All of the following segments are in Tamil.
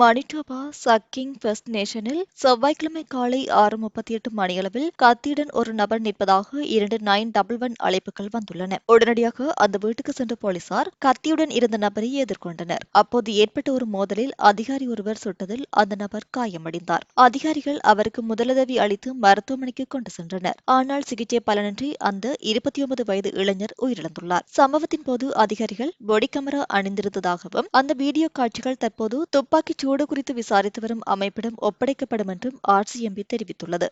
மணிட்டோபா சக்கிங் ஃபர்ஸ்ட் நேஷனில் செவ்வாய்க்கிழமை காலை ஆறு முப்பத்தி எட்டு மணியளவில் கத்தியுடன் ஒரு நபர் நிற்பதாக இரண்டு நைன் டபுள் ஒன் அழைப்புகள் வந்துள்ளன. உடனடியாக அந்த வீட்டுக்கு சென்ற போலீசார் கத்தியுடன் இருந்த நபரை எதிர்கொண்டனர். அப்போது ஏற்பட்ட ஒரு மோதலில் அதிகாரி ஒருவர் சுட்டதில் அந்த நபர் காயமடைந்தார். அதிகாரிகள் அவருக்கு முதலுதவி அளித்து மருத்துவமனைக்கு கொண்டு சென்றனர். ஆனால் சிகிச்சை பலனின்றி அந்த இருபத்தி ஒன்பது வயது இளைஞர் உயிரிழந்துள்ளார். சம்பவத்தின் போது அதிகாரிகள் பொடி கேமரா அணிந்திருந்ததாகவும் அந்த வீடியோ காட்சிகள் தற்போது துப்பாக்கி சூடு குறித்து விசாரித்து வரும் அமைப்பிடம் ஒப்படைக்கப்படும் என்றும் ஆர்சிஎம்பி தெரிவித்துள்ளது.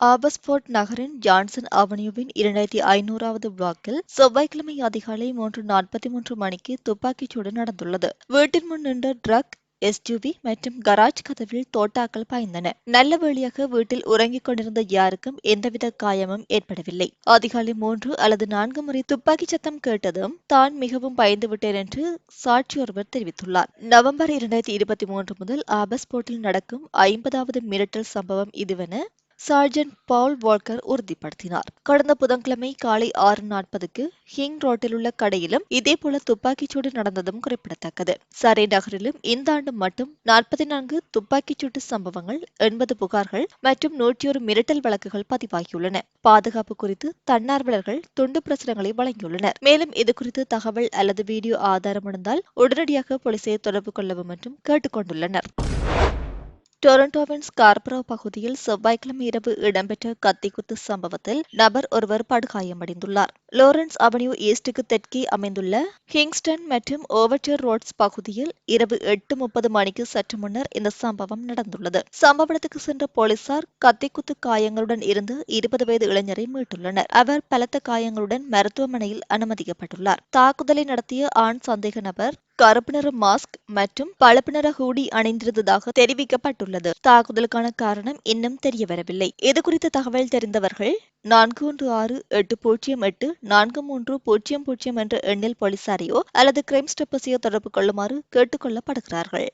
ஆபஸ்போர்ட் நகரின் ஜான்சன் அவென்யூவின் இரண்டாயிரத்தி ஐநூறாவது பிளாக்கில் செவ்வாய்க்கிழமை அதிகாலை மூன்று நாற்பத்தி மூன்று மணிக்கு துப்பாக்கிச்சூடு நடந்துள்ளது. வீட்டின் முன் நின்ற ட்ரக் எஸ்யூவி மற்றும் கராஜ் கதவில் தோட்டாக்கள் பாய்ந்தன. நல்ல வழியாக வீட்டில் உறங்கிக் கொண்டிருந்த யாருக்கும் எந்தவித காயமும் ஏற்படவில்லை. அதிகாலை மூன்று அல்லது நான்கு முறை துப்பாக்கி சத்தம் கேட்டதும் தான் மிகவும் பயந்து விட்டேன் என்று சாட்சி ஒருவர் தெரிவித்துள்ளார். நவம்பர் இரண்டாயிரத்தி இருபத்தி மூன்று முதல் ஆபஸ்போர்ட்டில் நடக்கும் ஐம்பதாவது மிரட்டல் சம்பவம் இதுவென சார்ஜன்ட் பவுல் வால்கர் உறுதிப்படுத்தினார். கடந்த புதன்கிழமை காலை ஆறு நாற்பதுக்கு ஹிங் ரோட்டில் உள்ள கடையிலும் இதேபோல துப்பாக்கிச்சூடு நடந்ததும் குறிப்பிடத்தக்கது. சரே நகரிலும் இந்த ஆண்டு மட்டும் நாற்பத்தி நான்கு துப்பாக்கிச்சூட்டு சம்பவங்கள் எண்பது புகார்கள் மற்றும் நூற்றி ஒரு மிரட்டல் வழக்குகள் பதிவாகியுள்ளன. பாதுகாப்பு குறித்து தன்னார்வலர்கள் துண்டு பிரசுரங்களை வழங்கியுள்ளனர். மேலும் இது குறித்து தகவல் அல்லது வீடியோ ஆதாரம் இருந்தால் உடனடியாக போலீசை தொடர்பு கொள்ளவும் என்றும் கேட்டுக்கொண்டுள்ளனர். டொரண்டோவின் ஸ்கார்பரோ பகுதியில் செவ்வாய்க்கிழமை இரவு இடம்பெற்ற கத்திக்குத்து சம்பவத்தில் நபர் ஒருவர் படுகாயமடைந்துள்ளார் லோரன்ஸ் அவென்யூ ஈஸ்டுக்கு தெற்கே அமைந்துள்ள கிங்ஸ்டன் மற்றும் ஓவர்டர் ரோட்ஸ் பகுதியில் இரவு எட்டு முப்பது மணிக்கு சற்று முன்னர் இந்த சம்பவம் நடந்துள்ளது சம்பவ இடத்துக்கு சென்ற போலீசார் கத்திக்குத்து காயங்களுடன் இருந்து இருபது வயது இளைஞரை மீட்டுள்ளனர் அவர் பலத்த காயங்களுடன் மருத்துவமனையில் அனுமதிக்கப்பட்டுள்ளார் தாக்குதலை நடத்திய ஆண் சந்தேக நபர் கருப்பு நிற மாஸ்க் மற்றும் பழுப்பு நிற ஹூடி அணிந்திருந்ததாக தெரிவிக்கப்பட்டுள்ளது. தாக்குதலுக்கான காரணம் இன்னும் தெரியவரவில்லை. இது குறித்த தகவல் தெரிந்தவர்கள் நான்கு ஒன்று ஆறு எட்டு பூஜ்ஜியம் எட்டு நான்கு மூன்று பூஜ்ஜியம் பூஜ்ஜியம் என்ற எண்ணில் போலீசாரையோ அல்லது கிரைம் ஸ்டெப்பஸையோ தொடர்பு கொள்ளுமாறு கேட்டுக்கொள்ளப்படுகிறார்கள்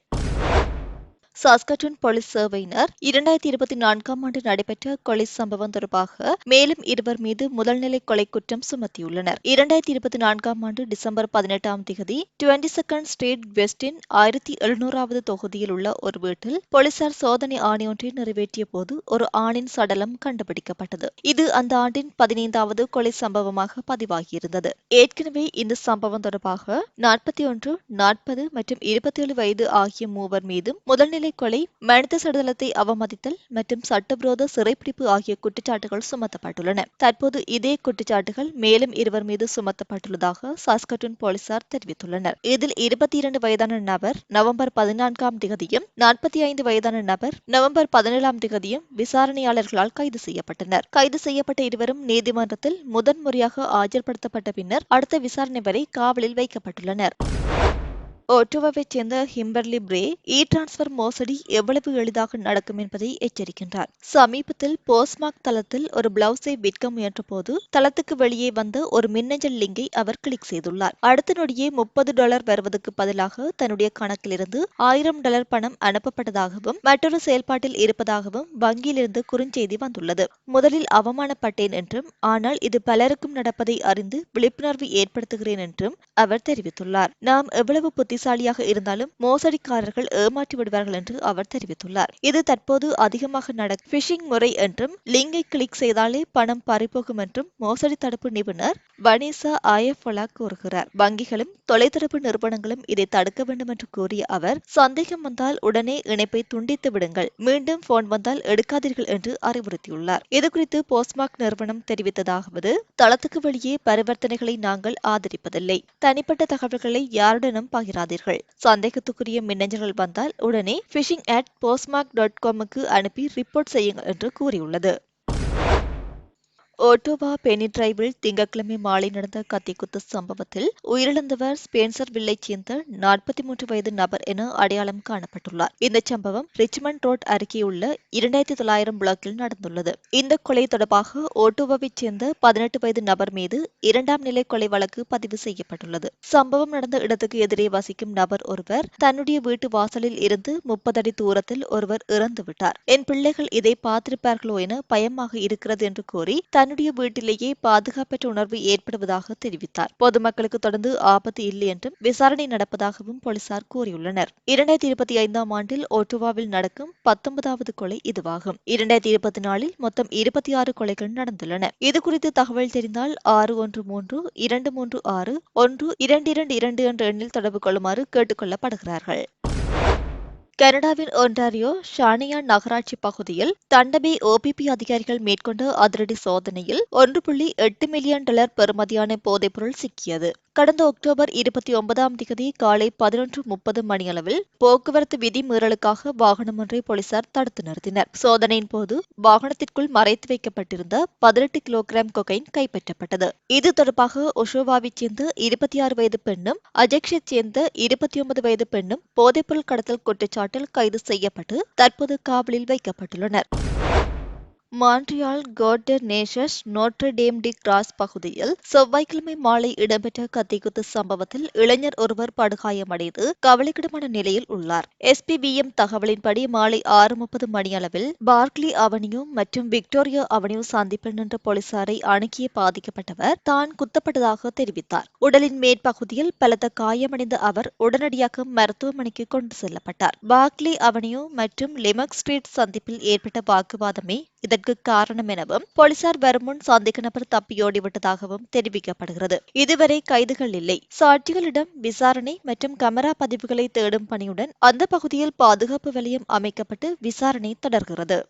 சாஸ்கட்டூன் போலீஸ் சேவையினர் இரண்டாயிரத்தி இருபத்தி நான்காம் ஆண்டு நடைபெற்ற கொலை சம்பவம் தொடர்பாக மேலும் இருவர் மீது முதல்நிலை கொலை குற்றம் சுமத்தியுள்ளனர். இரண்டாயிரத்தி இருபத்தி நான்காம் ஆண்டு டிசம்பர் பதினெட்டாம் தேதி டுவெண்டி செகண்ட் ஸ்ட்ரீட் வெஸ்டின் ஆயிரத்தி எழுநூறாவது தொகுதியில் உள்ள ஒரு வீட்டில் போலீசார் சோதனை ஆணையொன்றை நிறைவேற்றிய போது ஒரு ஆணின் சடலம் கண்டுபிடிக்கப்பட்டது. இது அந்த ஆண்டின் பதினைந்தாவது கொலை சம்பவமாக பதிவாகியிருந்தது. ஏற்கனவே இந்த சம்பவம் தொடர்பாக நாற்பத்தி ஒன்று நாற்பது மற்றும் இருபத்தி ஏழு வயது ஆகிய மூவர் மீதும் முதல்நிலை கொலை கொலை மனித சடலத்தை அவமதித்தல் மற்றும் சட்டவிரோத சிறைப்பிடிப்பு ஆகிய குற்றச்சாட்டுகள் சுமத்தப்பட்டுள்ளன. தற்போது இதே குற்றச்சாட்டுகள் மேலும் இருவர் மீது சுமத்தப்பட்டுள்ளதாக சாஸ்கட்டூன் போலீசார் தெரிவித்துள்ளனர். இதில் இருபத்தி இரண்டு வயதான நபர் நவம்பர் பதினான்காம் திகதியும் நாற்பத்தி ஐந்து வயதான நபர் நவம்பர் பதினேழாம் திகதியும் விசாரணையாளர்களால் கைது செய்யப்பட்டனர். கைது செய்யப்பட்ட இருவரும் நீதிமன்றத்தில் முதன்முறையாக ஆஜர்படுத்தப்பட்ட பின்னர் அடுத்த விசாரணை வரை காவலில் வைக்கப்பட்டுள்ளனர். ஓட்டோவாவைச் சேர்ந்த ஹிம்பர்லி பிரே இ டிரான்ஸ்பர் மோசடி எவ்வளவு எளிதாக நடக்கும் என்பதை எச்சரிக்கின்றார். சமீபத்தில் போஸ்மாக் தளத்தில் ஒரு பிளவுஸை விற்க முயன்ற போது தளத்துக்கு வெளியே வந்த ஒரு மின்னஞ்சல் லிங்கை அவர் கிளிக் செய்துள்ளார். அடுத்த நொடியே முப்பது டாலர் வருவதற்கு பதிலாக தன்னுடைய கணக்கிலிருந்து ஆயிரம் டாலர் பணம் அனுப்பப்பட்டதாகவும் மற்றொரு செயல்பாட்டில் இருப்பதாகவும் வங்கியிலிருந்து குறுஞ்செய்தி வந்துள்ளது. முதலில் அவமானப்பட்டேன் என்றும் ஆனால் இது பலருக்கும் நடப்பதை அறிந்து விழிப்புணர்வு ஏற்படுத்துகிறேன் என்றும் அவர் தெரிவித்துள்ளார். நாம் எவ்வளவு புத்தி புத்திசாலியாக இருந்தாலும் மோசடிக்காரர்கள் ஏமாற்றி விடுவார்கள் என்று அவர் தெரிவித்துள்ளார். இது தற்போது அதிகமாக நடக்கும் பிஷிங் முறை என்றும் லிங்கை கிளிக் செய்தாலே பணம் பறிபோகும் என்றும் மோசடி தடுப்பு நிபுணர் வனிசா ஆயஃபலா கூறுகிறார். வங்கிகளும் தொலைத்தரப்பு நிறுவனங்களும் இதை தடுக்க வேண்டும் என்று கூறிய அவர் சந்தேகம் வந்தால் உடனே இணைப்பை துண்டித்து விடுங்கள். மீண்டும் போன் வந்தால் எடுக்காதீர்கள் என்று அறிவுறுத்தியுள்ளார். இதுகுறித்து போஸ்ட்மார்க் நிறுவனம் தெரிவித்ததாவது தளத்துக்கு வெளியே பரிவர்த்தனைகளை நாங்கள் ஆதரிப்பதில்லை. தனிப்பட்ட தகவல்களை யாருடனும் பகிராதீர்கள் சந்தேகத்துக்குரிய மின்னஞ்சல்கள் வந்தால் உடனே பிஷிங் அட் போஸ்ட்மார்க் டாட் காமுக்கு அனுப்பி ரிப்போர்ட் செய்யுங்கள் என்று கூறியுள்ளது. ஓட்டோவா பெனி டிரைவில் திங்கட்கிழமை மாலை நடந்த கத்திக்குத்து சம்பவத்தில் உயிரிழந்தவர் ஸ்பென்சர் வில்லை சேர்ந்த நாற்பத்தி மூன்று வயது நபர் என அடையாளம் காணப்பட்டுள்ளார். இந்த சம்பவம் ரிச்மண்ட் ரோட் அருகே உள்ள இரண்டாயிரத்தி தொள்ளாயிரம் பிளாக்கில் நடந்துள்ளது. இந்த கொலை தொடர்பாக ஓட்டோவாவைச் சேர்ந்த பதினெட்டு வயது நபர் மீது இரண்டாம் நிலை கொலை வழக்கு பதிவு செய்யப்பட்டுள்ளது. சம்பவம் நடந்த இடத்துக்கு எதிரே வசிக்கும் நபர் ஒருவர் தன்னுடைய வீட்டு வாசலில் இருந்து முப்பது அடி தூரத்தில் ஒருவர் இறந்துவிட்டார். என் பிள்ளைகள் இதை பார்த்திருப்பார்களோ என பயமாக இருக்கிறது என்று கூறி தன்னுடைய வீட்டிலேயே பாதுகாப்பற்ற உணர்வு ஏற்படுவதாக தெரிவித்தார். பொதுமக்களுக்கு தொடர்ந்து ஆபத்து இல்லை என்றும் விசாரணை நடப்பதாகவும் போலீசார் கூறியுள்ளனர். இரண்டாயிரத்தி இருபத்தி ஐந்தாம் ஆண்டில் ஒட்டுவாவில் நடக்கும் பத்தொன்பதாவது கொலை இதுவாகும். இரண்டாயிரத்தி இருபத்தி நாலில் மொத்தம் இருபத்தி ஆறு கொலைகள் நடந்துள்ளன. இதுகுறித்து தகவல் தெரிந்தால் ஆறு ஒன்று மூன்று இரண்டு மூன்று ஆறு ஒன்று இரண்டு இரண்டு இரண்டு என்ற எண்ணில் தொடர்பு கொள்ளுமாறு கேட்டுக் கொள்ளப்படுகிறார்கள். கனடாவின் ஒன்டாரியோ ஷானியா நகராட்சி பகுதியில் தண்டபை ஓபிபி அதிகாரிகள் மேற்கொண்ட அதிரடி சோதனையில் ஒன்று புள்ளி எட்டு மில்லியன் டாலர் பெறுமதியான போதைப்பொருள் சிக்கியது. கடந்த அக்டோபர் இருபத்தி ஒன்பதாம் தேதி காலை பதினொன்று முப்பது மணியளவில் போக்குவரத்து விதிமீறலுக்காக வாகனம் ஒன்றை போலீசார் தடுத்து நிறுத்தினர். சோதனையின் போது வாகனத்திற்குள் மறைத்து வைக்கப்பட்டிருந்த பதினெட்டு கிலோகிராம் கொகைன் கைப்பற்றப்பட்டது. இது தொடர்பாக ஒஷோவாவைச் சேர்ந்த இருபத்தி ஆறு வயது பெண்ணும் அஜெக்ஷைச் சேர்ந்த இருபத்தி ஒன்பது வயது பெண்ணும் போதைப்பொருள் கடத்தல் குற்றச்சாட்டில் கைது செய்யப்பட்டு தற்போது காவலில் வைக்கப்பட்டுள்ளனர். Montreal Côte des Neiges Notre Dame de Grâce பகுதியில் செவ்வாய்க்கிழமை மாலை இடம்பெற்ற கத்திக்குத்து சம்பவத்தில் இளைஞர் ஒருவர் படுகாயமடைந்து கவலைக்கிடமான நிலையில் உள்ளார். எஸ்பிபிஎம் தகவலின்படி மாலை ஆறு முப்பது மணியளவில் பார்க்லி அவனியூ மற்றும் விக்டோரியா அவனியூ சந்திப்பில் நின்ற போலீசாரை அணுகிய பாதிக்கப்பட்டவர் தான் குத்தப்பட்டதாக தெரிவித்தார். உடலின் மேற்பகுதியில் பலத்த காயமடைந்த அவர் உடனடியாக மருத்துவமனைக்கு கொண்டு செல்லப்பட்டார். பார்க்லி அவனியூ மற்றும் லெமக் ஸ்ட்ரீட் சந்திப்பில் ஏற்பட்ட வாக்குவாதமே இதற்கு காரணம் எனவும் போலீசார் வருமுன் சந்தேக நபர் தப்பியோடிவிட்டதாகவும் தெரிவிக்கப்படுகிறது. இதுவரை கைதுகள் இல்லை. சாட்சிகளிடம் விசாரணை மற்றும் கமரா பதிவுகளை தேடும் பணியுடன் அந்த பகுதியில் பாதுகாப்பு வலயம் அமைக்கப்பட்டு விசாரணை தொடர்கிறது.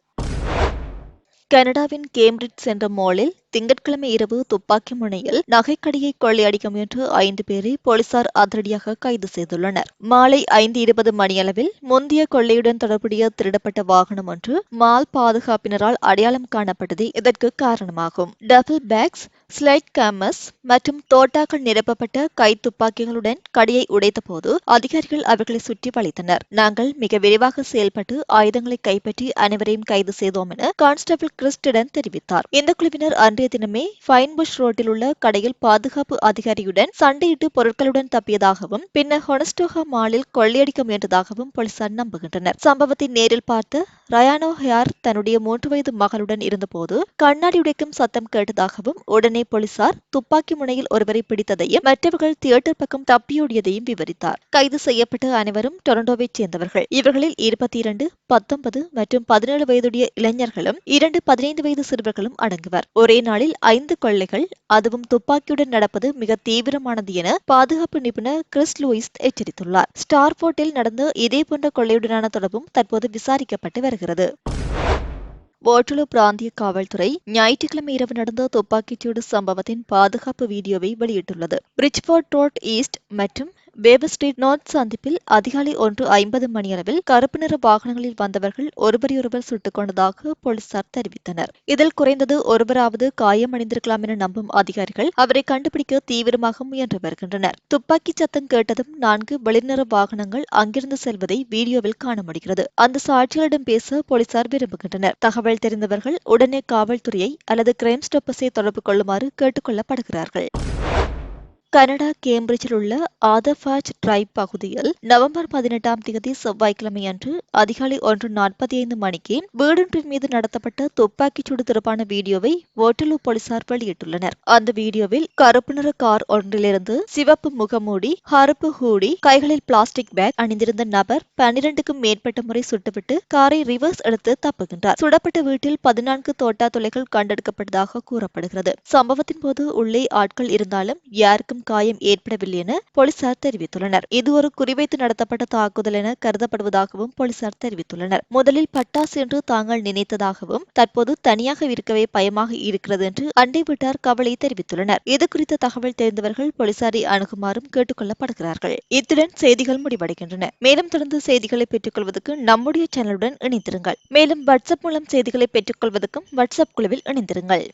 கனடாவின் கேம்பிரிட்ஜ் சென்ற மாலில் திங்கட்கிழமை இரவு துப்பாக்கி முனையில் நகைக்கடையை கொள்ளையடிக்க முயன்று ஐந்து பேரை போலீசார் அதிரடியாக கைது செய்துள்ளனர். மாலை ஐந்து இருபது மணியளவில் முந்தைய கொள்ளையுடன் தொடர்புடைய திருடப்பட்ட வாகனம் ஒன்று மால் பாதுகாப்பினரால் அடையாளம் காணப்பட்டதே. இதற்கு காரணமாகும். டபுள் பேக்ஸ் ஸ்லைட் கேமஸ் மற்றும் தோட்டாக்கள் நிரப்பப்பட்ட கை துப்பாக்கிகளுடன் கடையை உடைத்தபோது அதிகாரிகள் அவர்களை சுற்றி வளைத்தனர். நாங்கள் மிக விரைவாக செயல்பட்டு ஆயுதங்களை கைப்பற்றி அனைவரையும் கைது செய்தோம் என கான்ஸ்டபிள் கிறிஸ்டிடன் தெரிவித்தார். இந்த குழுவினர் நேற்றைய தினமே ஃபைன்புஷ் ரோட்டில் உள்ள கடையில் பாதுகாப்பு அதிகாரியுடன் சண்டையிட்டு பொருட்களுடன் தப்பியதாகவும் பின்னர் ஹொனஸ்டோகா மாலில் கொள்ளையடிக்க முயன்றதாகவும் போலீசார் நம்புகின்றனர். சம்பவத்தை நேரில் பார்த்த ரயானோ ஹயார் தன்னுடைய மூன்று வயது மகளுடன் இருந்தபோது கண்ணாடி உடைக்கும் சத்தம் கேட்டதாகவும் உடனே போலீசார் துப்பாக்கி முனையில் ஒருவரை பிடித்ததையும் மற்றவர்கள் தியேட்டர் பக்கம் தப்பியோடியதையும் விவரித்தார். கைது செய்யப்பட்ட அனைவரும் டொரண்டோவைச் சேர்ந்தவர்கள். இவர்களில் இருபத்தி இரண்டு பத்தொன்பது மற்றும் பதினேழு வயதுடைய இளைஞர்களும் இரண்டு பதினைந்து வயது சிறுவர்களும் அடங்குவர். ஒரே நாளில் ஐந்து கொள்ளைகள் அதுவும் துப்பாக்கியுடன் நடப்பது மிக தீவிரமானது என பாதுகாப்பு நிபுணர் கிறிஸ் லூயிஸ் எச்சரித்துள்ளார். ஸ்டார்போர்ட்டில் நடந்த இதே போன்ற கொள்ளையுடனான தொடர்பும் தற்போது விசாரிக்கப்பட்டு வருகிறது. ஓட்டுலு பிராந்திய காவல்துறை ஞாயிற்றுக்கிழமை இரவு நடந்த துப்பாக்கிச்சூடு சம்பவத்தின் பாதுகாப்பு வீடியோவை வெளியிட்டுள்ளது. பிரிட்ஜ்போர்ட் ரோட் ஈஸ்ட் மற்றும் வேபர் ஸ்ட்ரீட் நார்த் சந்திப்பில் அதிகாலை ஒன்று ஐம்பது மணியளவில் கருப்பு நிற வாகனங்களில் வந்தவர்கள் ஒருவரையொருவர் சுட்டுக் கொண்டதாக போலீசார் தெரிவித்தனர். இதில் குறைந்தது ஒருவராவது காயமடைந்திருக்கலாம் என நம்பும் அதிகாரிகள் அவரை கண்டுபிடிக்க தீவிரமாக முயன்று வருகின்றனர். துப்பாக்கி சத்தம் கேட்டதும் நான்கு வெளிநிற வாகனங்கள் அங்கிருந்து செல்வதை வீடியோவில் காண முடிகிறது. அந்த சாட்சிகளிடம் பேச போலீசார் விரும்புகின்றனர். தகவல் தெரிந்தவர்கள் உடனே காவல்துறையை அல்லது கிரைம் ஸ்டாப்பர்ஸை தொடர்பு கொள்ளுமாறு கேட்டுக் கொள்ளப்படுகிறார்கள். கனடா கேம்பிரிட்ஜில் உள்ள ஆதஃபாஜ் டிரைவ் பகுதியில் நவம்பர் பதினெட்டாம் தேதி செவ்வாய்க்கிழமை அன்று அதிகாலை ஒன்று நாற்பத்தி ஐந்து மணிக்கு வீடொன்றின் மீது நடத்தப்பட்ட துப்பாக்கிச் சூடு தொடர்பான வீடியோவை ஓட்டலு போலீசார் வெளியிட்டுள்ளனர். அந்த வீடியோவில் கருப்பு நிற கார் ஒன்றிலிருந்து சிவப்பு முகமூடி கருப்பு ஹூடி கைகளில் பிளாஸ்டிக் பேக் அணிந்திருந்த நபர் பன்னிரண்டுக்கும் மேற்பட்ட முறை சுட்டுவிட்டு காரை ரிவர்ஸ் எடுத்து தப்புகின்றார். சுடப்பட்ட வீட்டில் பதினான்கு தோட்டா தொலைகள் கண்டெடுக்கப்பட்டதாக கூறப்படுகிறது. சம்பவத்தின் போது உள்ளே ஆட்கள் இருந்தாலும் யாருக்கும் காயம் ஏற்படவில்லை என போலீசார் தெரிவித்துள்ளனர். இது ஒரு குறிவைத்து நடத்தப்பட்ட தாக்குதல் என கருதப்படுவதாகவும் போலீசார் தெரிவித்துள்ளனர். முதலில் பட்டாசு என்று தாங்கள் நினைத்ததாகவும் தற்போது தனியாக இருக்கவே பயமாக இருக்கிறது என்று அண்டை வீட்டார் கவலை தெரிவித்துள்ளனர். இது குறித்த தகவல் தெரிந்தவர்கள் போலீசாரை அணுகுமாறும் கேட்டுக் கொள்ளப்படுகிறார்கள் இத்துடன் செய்திகள் முடிவடைகின்றன. மேலும் தொடர்ந்து செய்திகளை பெற்றுக் கொள்வதற்கு நம்முடைய சேனலுடன் இணைந்திருங்கள். மேலும் வாட்ஸ்அப் மூலம் செய்திகளை பெற்றுக் கொள்வதற்கும் வாட்ஸ்அப் குழுவில் இணைந்திருங்கள்.